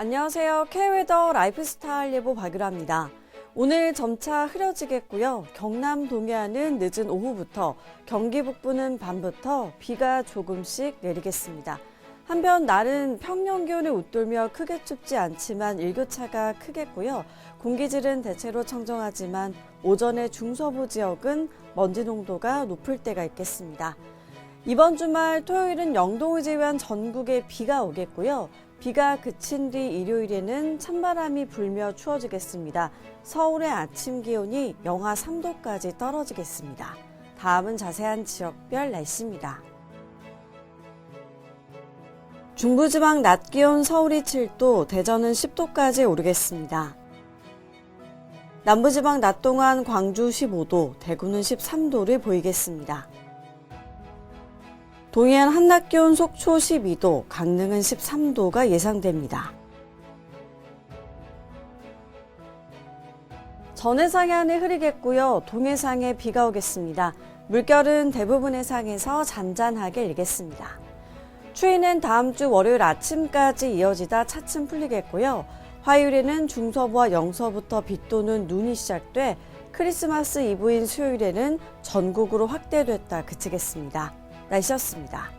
안녕하세요. K웨더 라이프스타일 예보 박유라입니다. 오늘 점차 흐려지겠고요. 경남 동해안은 늦은 오후부터, 경기 북부는 밤부터 비가 조금씩 내리겠습니다. 한편 날은 평년 기온을 웃돌며 크게 춥지 않지만 일교차가 크겠고요. 공기질은 대체로 청정하지만 오전에 중서부 지역은 먼지 농도가 높을 때가 있겠습니다. 이번 주말 토요일은 영동을 제외한 전국에 비가 오겠고요. 비가 그친 뒤 일요일에는 찬바람이 불며 추워지겠습니다. 서울의 아침 기온이 영하 3도까지 떨어지겠습니다. 다음은 자세한 지역별 날씨입니다. 중부지방 낮 기온 서울이 7도, 대전은 10도까지 오르겠습니다. 남부지방 낮 동안 광주 15도, 대구는 13도를 보이겠습니다. 동해안 한낮 기온 속초 12도, 강릉은 13도가 예상됩니다. 전해상해안에 흐리겠고요. 동해상에 비가 오겠습니다. 물결은 대부분 해상에서 잔잔하게 일겠습니다. 추위는 다음 주 월요일 아침까지 이어지다 차츰 풀리겠고요. 화요일에는 중서부와 영서부터 비 또는 눈이 시작돼 크리스마스 이브인 수요일에는 전국으로 확대됐다 그치겠습니다. 날씨였습니다.